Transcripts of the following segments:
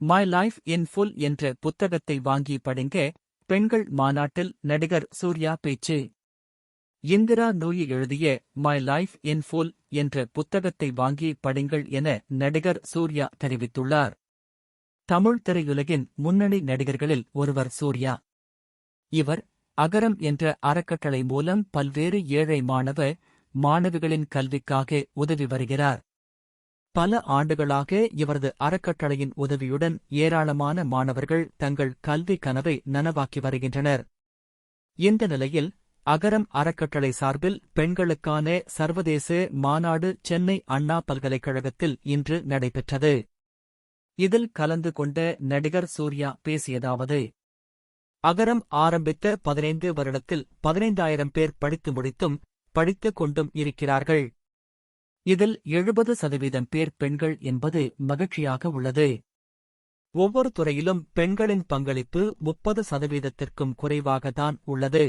My life in full என்ற புத்தகத்தை வாங்கி படிங்க. பெண்கள் மாநாட்டில் நடிகர் சூர்யா பேச்சு. இந்திரா நூயி எழுதிய மை லைஃப் இன் ஃபுல் என்ற புத்தகத்தை வாங்கி படிங்கள் என நடிகர் சூர்யா தெரிவித்துள்ளார். தமிழ் திரையுலகின் முன்னணி நடிகர்களில் ஒருவர் சூர்யா. இவர் அகரம் என்ற அறக்கட்டளை மூலம் பல்வேறு ஏழை மாணவ மாணவிகளின் கல்விக்காக உதவி வருகிறார். பல ஆண்டுகளாக இவரது அறக்கட்டளையின் உதவியுடன் ஏராளமான மாணவர்கள் தங்கள் கல்வி கனவை நனவாக்கி வருகின்றனர். இந்த நிலையில் அகரம் அறக்கட்டளை சார்பில் பெண்களுக்கான சர்வதேச மாநாடு சென்னை அண்ணா பல்கலைக்கழகத்தில் இன்று நடைபெற்றது. இதில் கலந்து கொண்ட நடிகர் சூர்யா பேசியதாவது அகரம் ஆரம்பித்த பதினைந்து வருடத்தில் பதினைந்தாயிரம் பேர் படித்து முடித்தும் படித்துக் கொண்டும் இருக்கிறார்கள். இதில் எழுபது சதவீதம் பேர் பெண்கள் என்பது மகிழ்ச்சியாக உள்ளது. ஒவ்வொரு துறையிலும் பெண்களின் பங்களிப்பு முப்பது சதவீதத்திற்கும் குறைவாகத்தான் உள்ளது.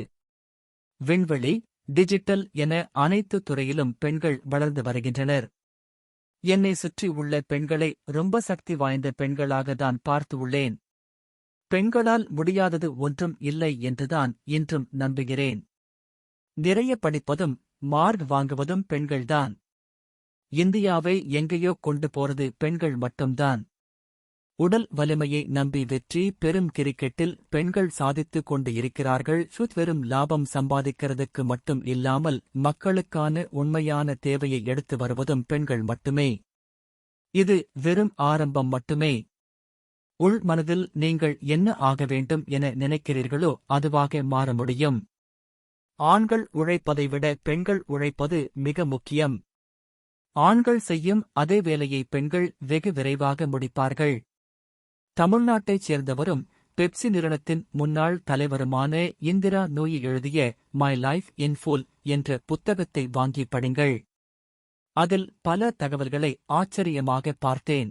விண்வெளி டிஜிட்டல் என அனைத்து துறையிலும் பெண்கள் வளர்ந்து வருகின்றனர். என்னை சுற்றி உள்ள பெண்களை ரொம்ப சக்தி வாய்ந்த பெண்களாக தான் பார்த்து உள்ளேன். பெண்களால் முடியாதது ஒன்றும் இல்லை என்றுதான் இன்றும் நம்புகிறேன். நிறைய படிப்பதும் மார்க் வாங்குவதும் பெண்கள்தான். இந்தியாவை எங்கேயோ கொண்டு போறது பெண்கள் மட்டும்தான். உடல் வலிமையை நம்பி வெற்றி பெரும் கிரிக்கெட்டில் பெண்கள் சாதித்துக் கொண்டு இருக்கிறார்கள். சுத் வெறும் லாபம் சம்பாதிக்கிறதுக்கு மட்டும் இல்லாமல் மக்களுக்கான உண்மையான தேவையை எடுத்து வருவதும் பெண்கள் மட்டுமே. இது வெறும் ஆரம்பம் மட்டுமே. உள் மனதில் நீங்கள் என்ன ஆக வேண்டும் என நினைக்கிறீர்களோ அதுவாக மாற முடியும். ஆண்கள் உழைப்பதை விட பெண்கள் உழைப்பது மிக முக்கியம். ஆண்கள் செய்யும் அதே வேலையை பெண்கள் வெகு விரைவாக முடிப்பார்கள். தமிழ்நாட்டைச் சேர்ந்தவரும் பெப்சி நிறுவனத்தின் முன்னாள் தலைவருமான இந்திரா நோயி எழுதிய மை லைஃப் இன் ஃபுல் என்ற புத்தகத்தை வாங்கி படிங்கள். அதில் பல தகவல்களை ஆச்சரியமாக பார்த்தேன்.